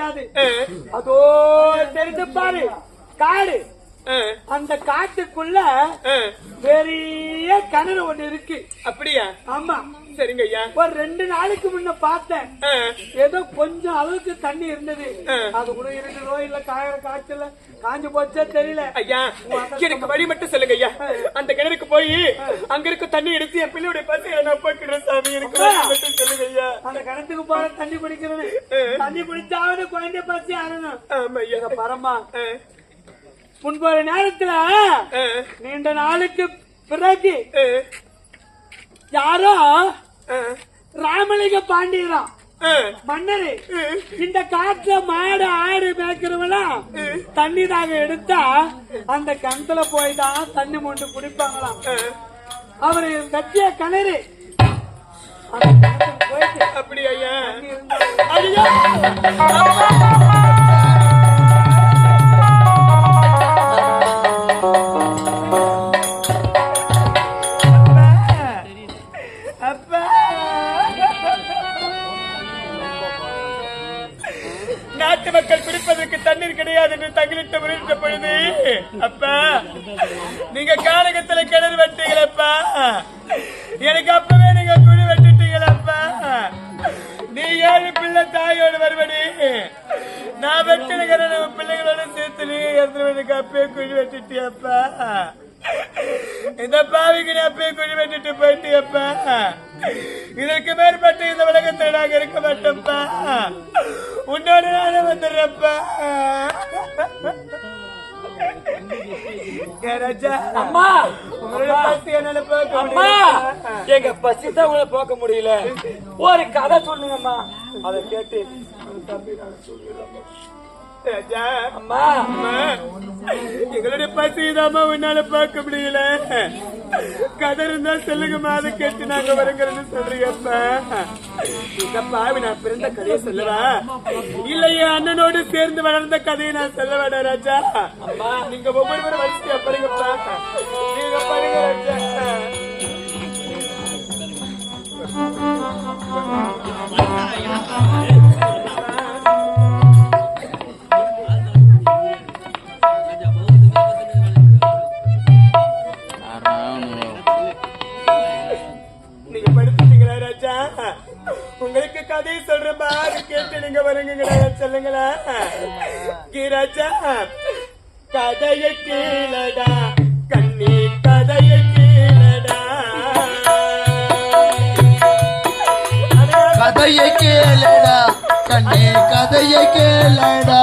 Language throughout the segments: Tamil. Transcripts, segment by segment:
முடியாது அதோ தெரிஞ்சு பாரு. காடு. அந்த காட்டுக்குள்ள. பெரிய கிணறு ஒண்ணு இருக்கு. அப்படியா? ஆமா. சரிங்க ஐயா. ஒரு ரெண்டு நாளைக்கு முன்ன பார்த்தேன். ஏதோ கொஞ்சம் அளவுக்கு தண்ணி இருந்தது. அது கூட இருக்குதோ இல்ல காயிற காய்ச்சல காஞ்சு போச்சே தெரியல. ஐயா எனக்கு வழி மட்டும் சொல்லுங்க ஐயா. அந்த போய் அங்க இருக்க தண்ணி எடுத்து என் பிள்ளையுடைய பசங்க நான் போய்க்கிறேன் சாமி. எனக்கு வழி மட்டும் சொல்லுங்க ஐயா. அந்த கிணத்துக்கு போற தண்ணி குடிக்கிறேன்னு தண்ணி குடிச்சாவது குழந்தை பசி ஆறணும் ஆமா ஐயா. எங்க பரமா முன்பொரு நேரத்துல நீண்ட நாளுக்கு பிறகு யாரோ ராமலிங்க பாண்டியராம் ஆ. மன்னரு இந்த காட்டுல மாடு ஆடு மேய்க்கிறவெல்லாம் தண்ணி தாக எடுத்தா அந்த கிணத்துல போய் தான் தண்ணி மொண்டு குடிப்பாங்களாம். அவரு கட்டிய கிணத்துக்கு போயிட்டு அப்படி ஐயா! நான் வெட்டின கிணறு உன் பிள்ளைகளோட சேர்த்து நீ எடுத்து எனக்கு அப்பவே குழி வெட்டிட்டியப்பா. இந்த பாவிக்கு நீ அப்பயே குழி வெட்டிட்டு போயிட்டியப்பா. இதற்கு மேற்பட்டு இந்த உலகத்தில் நாங்க இருக்க மாட்டோம்ப்பா உன்னோட நானே வந்துடுறப்பா. எங்க பசி தான் உங்களை போக்க முடியல. ஒரு கதை சொல்லுங்கம்மா. அதை கேட்டு ராஜா, அம்மா அம்மா, எங்களுடைய பசி தாமா உன்னால பார்க்க முடியல. கதை இருந்தா சொல்லுங்கம்மா அதை கேட்டு நாங்க வருங்கிறது சொல்றீங்கப்பா இந்த பாவி நான் பிறந்த கதையை சொல்லவா? இல்ல என் அண்ணனோடு சேர்ந்து வளர்ந்த கதையை நான் சொல்ல வேண்டாம் ராஜா? நீங்க ஒவ்வொருவரும் வரிசையா பாருங்கப்பா. நீங்க பாருங்க ராஜா. சொல்லுங்களா கி ராஜா கதைய கீழடா. கண்ணி கதைய கீழடா. கதையை கேளடா கண்ணே கதையை கேளடா.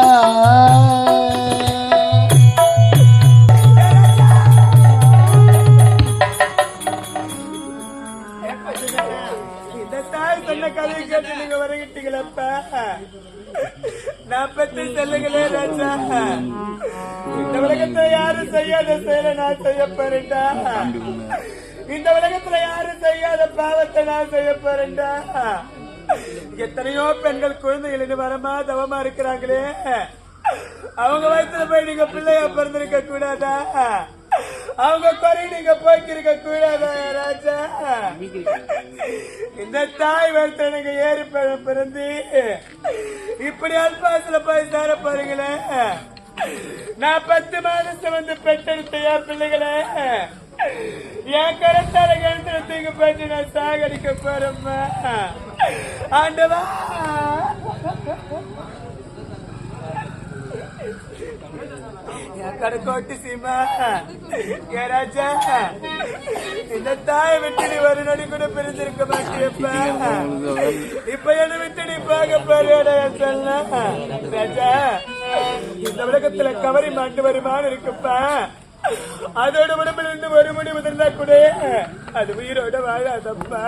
இந்த தாய் சொன்ன கதையை கேட்டு நீங்க வருகிட்டீங்களப்பா. பார்த்து பத்தி ராஜா. இந்த உலகத்துல யாரும் செய்யாத செயலை நான் செய்ய போறேன்டா? இந்த உலகத்துல யாரும் செய்யாத பாவத்தை நான் செய்ய போறேன்டா? எத்தனையோ பெண்கள் குழந்தைகள் வரமா தவமா இருக்கிறாங்களே. அவங்க வயசுல போய் நீங்க பிள்ளையா பிறந்திருக்க கூடாதா? அவங்க குறை நீங்க போய்க்கிருக்க கூடாதா ராஜா. இந்த தாய் வயசுல நீங்க ஏறி பிறந்து இப்படி அல்பாசில போய் சேர போறீங்களே. நான் பத்து மாதத்தை வந்து பெற்றெடுத்த என் பிள்ளைகளே என் கரத்தால கழுத்துல தூக்கி போயிட்டு நான் சாகடிக்க போறேம்மா. ஆண்டவா. என் சீமா என் ராஜா இந்த தாய் விட்டு ஒரு நடி கூட பிரிஞ்சிருக்க மாட்டேப்ப இப்ப என்ன விட்டு நீ பாருடா சொல்ல ராஜா இந்த உலகத்துல கவரி மாட்டு வருமானம் இருக்குப்பா அதோட உடம்புல இருந்து ஒரு முடி உதிர்ந்தா கூட அது உயிரோட வாழாதப்பா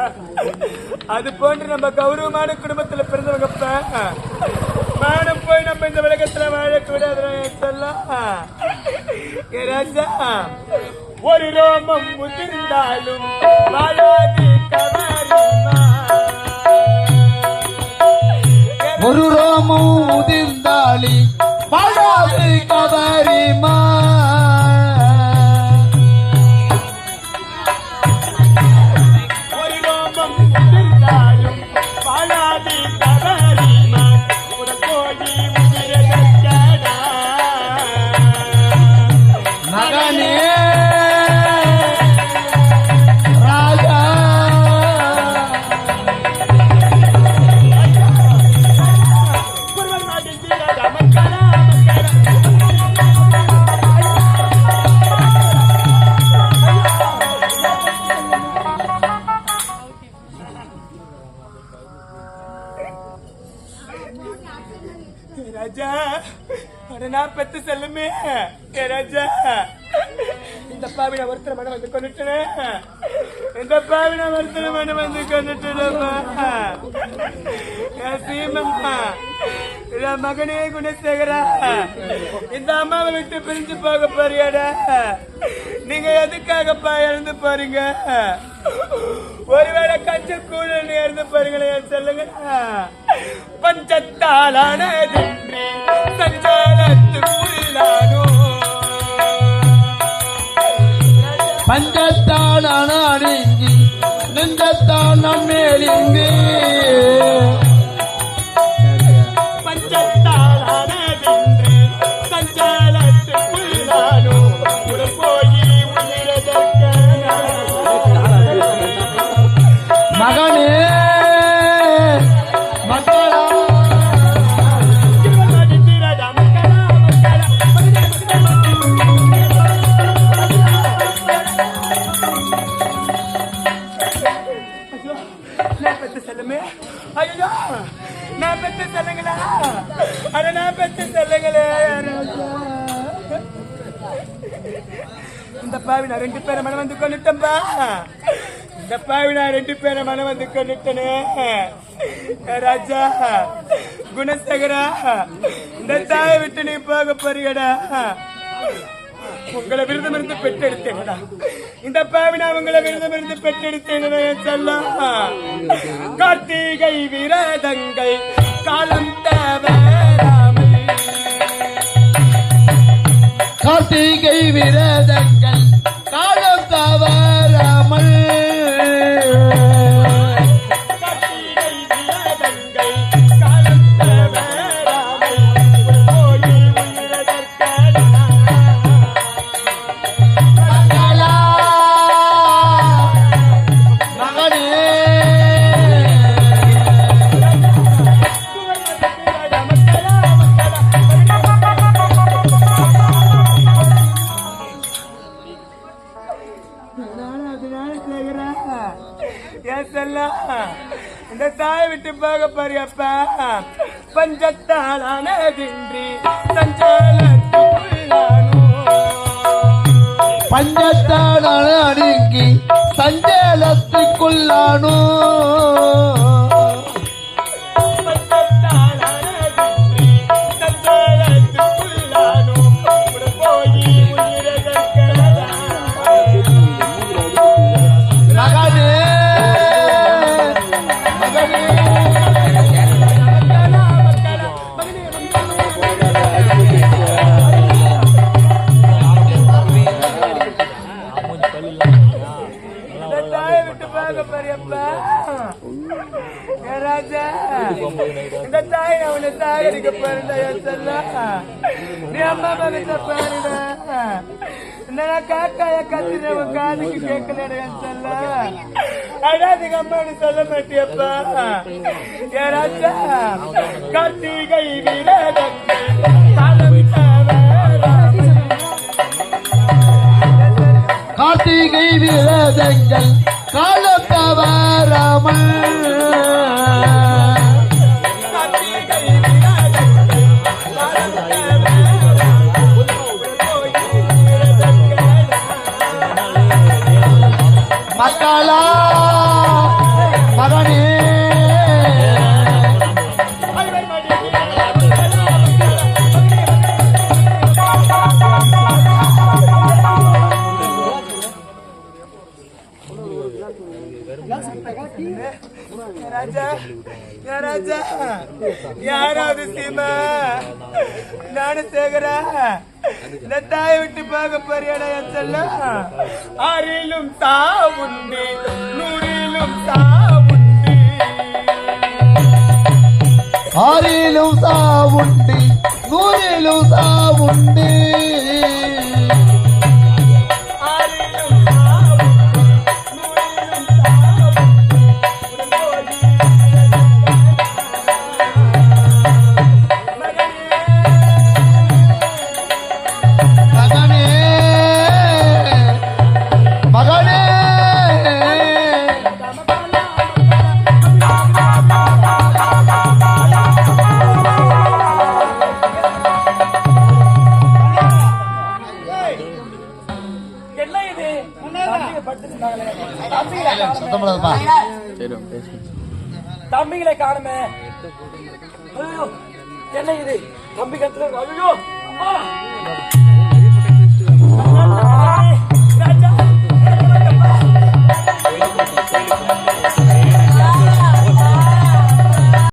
அது போன்று நம்ம கௌரவமான குடும்பத்துல பிறந்தவங்கப்பா மானம் போய் நம்ம இந்த உலகத்துல வாழக்கூடாது சொல்லலாம் ஒரு ரோமம் முதிர்ந்தாலும் வாழாது ஒரு ரோமம் உதிர்ந்தாளி வாழாது கவர் ராஜா அட நான் பெத்து செல்லுமே. ராஜா இந்த பாவின ஒருத்தர் மனம் வந்து கொண்டுட்டேன் இந்த பாவின ஒருத்தர் மனம் வந்து கொண்டுட்டேனப்பா என் சீமம்மா என் மகனே குணசேகரா இந்த அம்மாவை விட்டு பிரிஞ்சு போக போறியாடா. நீங்க எதுக்காகப்பா இறந்து போறீங்க? ஒருவேளை கஞ்ச கூட இறந்து போறீங்களே சொல்லுங்க. பஞ்சத்தாலானது சஞ்சாலத்துக்குள்ளானோ? பஞ்சத்தான நெஞ்சத்தான் நம்மேலிங்கு நான் ரெண்டு பேரை மனம் வந்து கொண்டுட்டேன்பா இந்த பாவி நான் ரெண்டு பேரை மனம் வந்து கொண்டுட்டனே. ராஜா குணசேகரா இந்த தாயை விட்டு நீ போக போறியடா. உங்களை விருதம் இருந்து பெற்றெடுத்தேங்கடா. இந்த பாவினா உங்களை விருதம் இருந்து பெற்றெடுத்தேங்கடா என் செல்லம் கார்த்திகை விரதங்கள் காலம் தேவை கார்த்திகை விரதங்கள். இந்த தாய் விட்டு போக பாரியப்பா பஞ்சத்தாலானதின்றி சஞ்சாலத்துக்குள்ளானோ? பஞ்சத்தாலான அடுங்கி சஞ்சலத்துக்குள்ளானோ? தாய் அவனை சாகடிக்க நீ அம்மா மகத்த பாருடா நான் காக்காய காதுக்கு கேட்கலடா என் செல்ல அடாதுக்கு அம்மானு சொல்ல மாட்டியப்பா ஏ ராஜா கார்த்திகை விரதங்கள் ராஜா யாராவது சீமா நானு சேகரா இந்த தாயை விட்டு பார்க்க போறியாடா என் செல்லம் ஆறிலும் சாவுண்டு நூறிலும் சாவுண்டு ஆறிலும் சாவுண்டு நூறிலும் சாவுண்டு. தம்பிகளை காணுமே. என்ன இது? தம்பி கத்துல ஐயோ ராஜா